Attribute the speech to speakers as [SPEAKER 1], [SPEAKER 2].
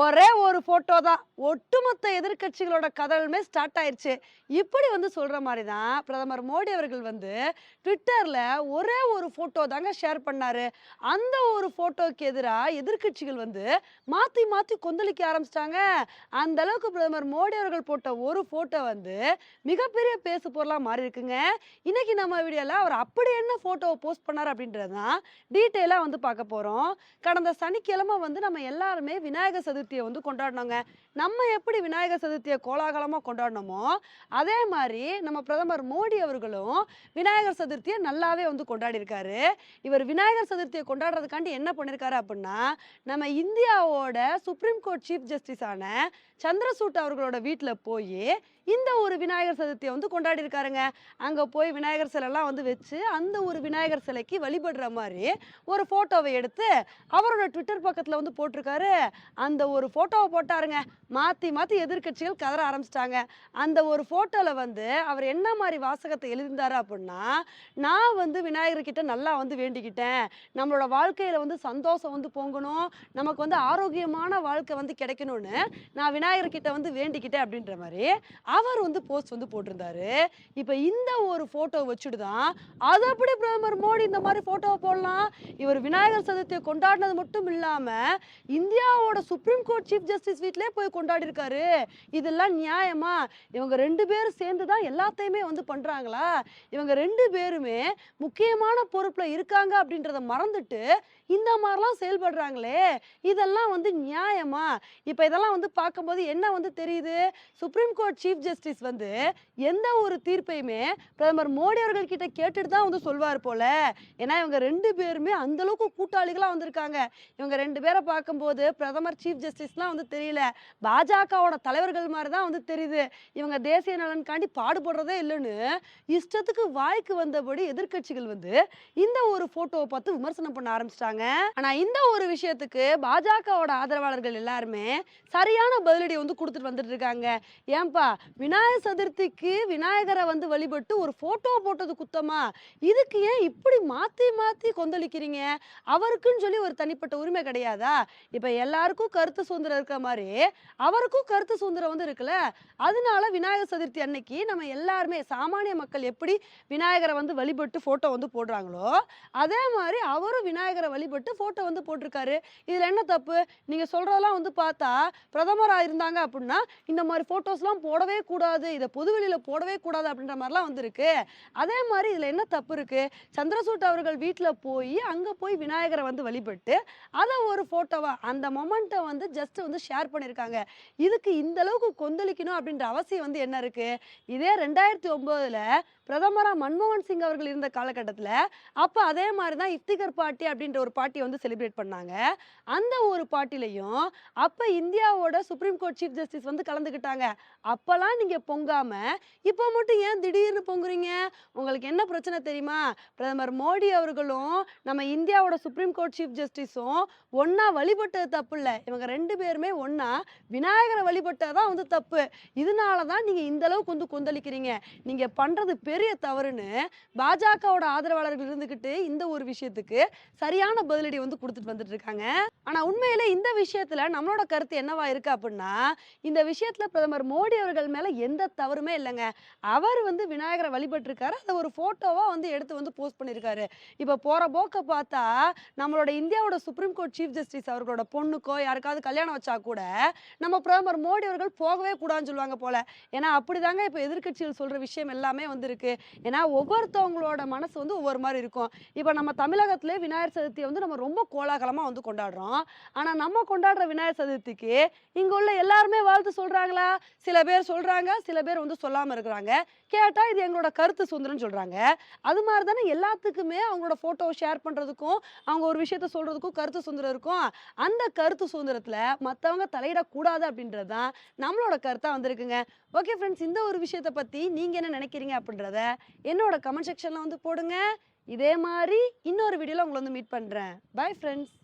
[SPEAKER 1] ஒரே ஒரு போட்டோ தான். ஒட்டுமொத்த எதிர்க்கட்சிகளோட கதலுமே ஸ்டார்ட் ஆயிடுச்சு இப்படி வந்து சொல்ற மாதிரி தான் பிரதமர் மோடி அவர்கள் வந்து ட்விட்டர்ல ஒரே ஒரு போட்டோ தாங்க ஷேர் பண்ணாரு. அந்த ஒரு போட்டோக்கு எதிராக எதிர்க்கட்சிகள் வந்து மாத்தி மாத்தி கொந்தளிக்க ஆரம்பிச்சிட்டாங்க. அந்த அளவுக்கு பிரதமர் மோடி அவர்கள் போட்ட ஒரு போட்டோ வந்து மிகப்பெரிய பேசு பொருளாக மாறி இருக்குங்க இன்னைக்கு நம்ம வீடியோல அவர் அப்படி என்ன போட்டோவை போஸ்ட் பண்ணார் அப்படின்றது தான் டீட்டெயிலாக வந்து பார்க்க போறோம். கடந்த சனிக்கிழமை வந்து நம்ம எல்லாருமே விநாயகர் சதுர்த்தி சதுர்த்தியை வந்து கொண்டாடினோங்க. நம்ம எப்படி விநாயகர் சதுர்த்தியை கோலாகலமாக கொண்டாடினோமோ அதே மாதிரி நம்ம பிரதமர் மோடி அவர்களும் விநாயகர் சதுர்த்தியை நல்லாவே வந்து கொண்டாடியிருக்காரு. இவர் விநாயகர் சதுர்த்தியை கொண்டாடுறதுக்காண்டி என்ன பண்ணியிருக்காரு அப்படின்னா நம்ம இந்தியாவோட சுப்ரீம் கோர்ட் சீஃப் ஜஸ்டிஸான சந்திரசூட் அவர்களோட வீட்டில் போய் இந்த ஒரு விநாயகர் சதுர்த்தியை வந்து கொண்டாடியிருக்காருங்க. அங்கே போய் விநாயகர் சிலைலாம் வந்து வச்சு அந்த ஒரு விநாயகர் சிலைக்கு வழிபடுற மாதிரி ஒரு ஃபோட்டோவை எடுத்து அவரோட ட்விட்டர் பக்கத்தில் வந்து போட்டிருக்காரு. அந்த ஒரு ஃபோட்டோவை போட்டாருங்க. மாற்றி மாற்றி எதிர்க்கட்சிகள் கதற ஆரம்பிச்சிட்டாங்க. அந்த ஒரு ஃபோட்டோவில் வந்து அவர் என்ன மாதிரி வாசகத்தை எழுதியிருந்தாரு அப்படின்னா நான் வந்து விநாயகர்கிட்ட நல்லா வந்து வேண்டிக்கிட்டேன். நம்மளோட வாழ்க்கையில் வந்து சந்தோஷம் வந்து பொங்கணும். நமக்கு வந்து ஆரோக்கியமான வாழ்க்கை வந்து கிடைக்கணும்னு நான் விநாயகர்கிட்ட வந்து வேண்டிக்கிட்டேன் அப்படின்ற மாதிரி அவர் வந்து போஸ்ட் வந்து போட்டிருந்தாரு. இப்போ இந்த ஒரு ஃபோட்டோ வச்சுட்டு தான் அது அப்படி பிரதமர் மோடி இந்த மாதிரி ஃபோட்டோவை போடலாம்? இவர் விநாயகர் சதுர்த்தியை கொண்டாடினது மட்டும் இல்லாமல் இந்தியாவோட சுப்ரீம் கோர்ட் சீஃப் ஜஸ்டிஸ் வீட்லயே போய் கொண்டாடி இருக்காரு இதெல்லாம் நியாயமா? இவங்க ரெண்டு பேரும் சேர்ந்து தான் எல்லாத்தையுமே வந்து பண்ணுறாங்களா இவங்க ரெண்டு பேருமே முக்கியமான பொறுப்பில் இருக்காங்க அப்படின்றத மறந்துட்டு இந்த மாதிரிலாம் செயல்படுறாங்களே. இதெல்லாம் வந்து நியாயமா? இப்போ இதெல்லாம் வந்து பார்க்கும்போது என்ன வந்து தெரியுது? சுப்ரீம் கோர்ட் சீஃப் ஜஸ்டிஸ் வந்து எந்த ஒரு தீர்ப்பையுமே பிரதமர் மோடி அவர்கள் கிட்ட கேட்டுட்டு தான் வந்து சொல்வார் போல. ஏன்னா இவங்க ரெண்டு பேருமே அந்த அளவுக்கு வந்திருக்காங்க. இவங்க ரெண்டு பேரை பார்க்கும்போது பிரதமர் சீஃப் ஜஸ்டிஸ்லாம் வந்து தெரியல. பாஜகவோட தலைவர்கள் மாதிரி தான் வந்து தெரியுது. இவங்க தேசிய நலனுக்காண்டி பாடுபடுறதே இல்லைன்னு இஷ்டத்துக்கு வாய்க்கு வந்தபடி எதிர்க்கட்சிகள் வந்து இந்த ஒரு போட்டோவை பார்த்து விமர்சனம் பண்ண ஆரம்பிச்சிட்டாங்க. ஆனா இந்த ஒரு விஷயத்துக்கு பாஜகவோட ஆதரவாளர்கள் எல்லாருமே சரியான பதிலடி வந்து கொடுத்துட்டு வந்துட்டு இருக்காங்க. ஏன்பா விநாயகர் சதுர்த்திக்கு விநாயகரை வந்து வழிபட்டு ஒரு போட்டோ போட்டது குத்தமா? இதுக்கு ஏன் இப்படி மாத்தி மாத்தி கொந்தளிக்கிறீங்க? அவருக்குன்னு சொல்லி ஒரு தனிப்பட்ட உரிமை கிடையாதா? இப்ப எல்லாருக்கும் கருத்து சுதந்திரம் இருக்க மாதிரி அவருக்கும் கருத்து சுதந்திரம் வந்து இருக்குல்ல? அதனால விநாயகர் சதுர்த்தி அன்னைக்கு நம்ம எல்லாருமே சாமானிய மக்கள் எப்படி விநாயகரை வந்து வழிபட்டு ஃபோட்டோ வந்து போடுறாங்களோ அதே மாதிரி அவரும் விநாயகரை வழிபட்டு ஃபோட்டோ வந்து போட்டிருக்காரு. இதில் என்ன தப்பு? நீங்கள் சொல்கிறதெல்லாம் வந்து பார்த்தா பிரதமராக இருந்தாங்க அப்படின்னா இந்த மாதிரி ஃபோட்டோஸ்லாம் போடவே கூடாது இதை பொதுவெளியில் போடவே கூடாது அப்படின்ற மாதிரிலாம் வந்துருக்கு அதே மாதிரி இதில் என்ன தப்பு இருக்குது சந்திரசூட் அவர்கள் வீட்டில் போய் அங்கே போய் விநாயகரை வந்து வழிபட்டு அதை ஒரு ஃபோட்டோவாக அந்த மொமெண்ட்டை வந்து ஜஸ்ட் வந்து ஷேர் பண்ணியிருக்காங்க இதுக்கு இந்த அளவுக்கு கொந்தளிக்கணும் அப்படின்ற அவசியம் வந்து என்ன இருக்கு? இதே ரெண்டாயிரத்தி ஒன்பதுல பிரதமராக மன்மோகன் சிங் அவர்கள் இருந்த காலகட்டத்துல அப்ப அதே மாதிரி தான் இஃப்திகர் பார்ட்டி அப்படின்ற ஒரு பார்ட்டியை வந்து செலிப்ரேட் பண்ணாங்க. அந்த ஒரு பார்ட்டிலையும் அப்ப இந்தியாவோட சுப்ரீம் கோர்ட் சீஃப் ஜஸ்டிஸ் வந்து கலந்துக்கிட்டாங்க. அப்பெல்லாம் நீங்க பொங்காம இப்போ மட்டும் ஏன் திடீர்னு பொங்குறீங்க? உங்களுக்கு என்ன பிரச்சனை தெரியுமா? பிரதமர் மோடி அவர்களும் நம்ம இந்தியாவோட சுப்ரீம் கோர்ட் சீஃப் ஜஸ்டிஸும் ஒன்றா வழிபட்டது தப்பு இல்லை. இவங்க ரெண்டு பேருமே ஒன்றா விநாயகரை வழிபட்டதான் வந்து தப்பு. இதனால தான் நீங்கள் இந்த அளவுக்கு வந்து கொந்தளிக்கிறீங்க. நீங்கள் பண்ணுறது பெரிய தவறுன்னு பாஜகவோட ஆதரவாளர்கள் இருந்துக்கிட்டு இந்த ஒரு விஷயத்துக்கு சரியான பதிலடி வந்து கொடுத்துட்டு வந்துட்டு இருக்காங்க ஆனால் உண்மையில இந்த விஷயத்தில் நம்மளோட கருத்து என்னவா இருக்கு அப்படின்னா இந்த விஷயத்தில் பிரதமர் மோடி அவர்கள் மேலே எந்த தவறுமே இல்லைங்க. அவர் வந்து விநாயகரை வழிபட்டிருக்காரு. அதை ஒரு ஃபோட்டோவாக வந்து எடுத்து வந்து போஸ்ட் பண்ணியிருக்காரு. இப்போ போகிற போக்கை பார்த்தா நம்மளோட இந்தியாவோட சுப்ரீம் கோர்ட் சீஃப் ஜஸ்டிஸ் அவர்களோட பொண்ணுக்கோ யாருக்காவது கல்யாணம் வச்சா கூட நம்ம பிரதமர் மோடி அவர்கள் போகவே கூடாதுன்னு சொல்லுவாங்க போல. ஏன்னா அப்படிதாங்க இப்ப எதிர்கட்சிகள் சொல்ற விஷயம் எல்லாமே வந்து இருக்கு ஏன்னா ஒவ்வொருத்தவங்களோட மனசு வந்து ஒவ்வொரு மாதிரி இருக்கும். இப்ப நம்ம தமிழகத்திலே விநாயகர் சதுர்த்தியை வந்து நம்ம ரொம்ப கோலாகலமா வந்து கொண்டாடுறோம். ஆனா நம்ம கொண்டாடுற விநாயகர் சதுர்த்திக்கு இங்க உள்ள எல்லாருமே வாழ்த்து சொல்றாங்களா? சில பேர் சொல்றாங்க சில பேர் வந்து சொல்லாம இருக்கிறாங்க. கேட்டா இது எங்களோட கருத்து சுதந்திரம்னு சொல்றாங்க. அது மாதிரி தானே எல்லாத்துக்குமே அவங்களோட ஃபோட்டோவை ஷேர் பண்றதுக்கும் அவங்க ஒரு விஷயத்த சொல்றதுக்கும் கருத்து சுதந்திரம் இருக்கும். அந்த கருத்து சுதந்திரத்துல மத்தவங்க தலையிடக்கூடாது அப்படின்றது தான் நம்மளோட கருத்தா வந்திருக்குங்க. ஓகே ஃப்ரெண்ட்ஸ் இந்த ஒரு விஷயத்த பத்தி நீங்க என்ன நினைக்கிறீங்க அப்படின்றத என்னோட கமெண்ட் செக்ஷனில் வந்து போடுங்க. இதே மாதிரி இன்னொரு வீடியோவில் உங்களை வந்து மீட் பண்றேன். Bye friends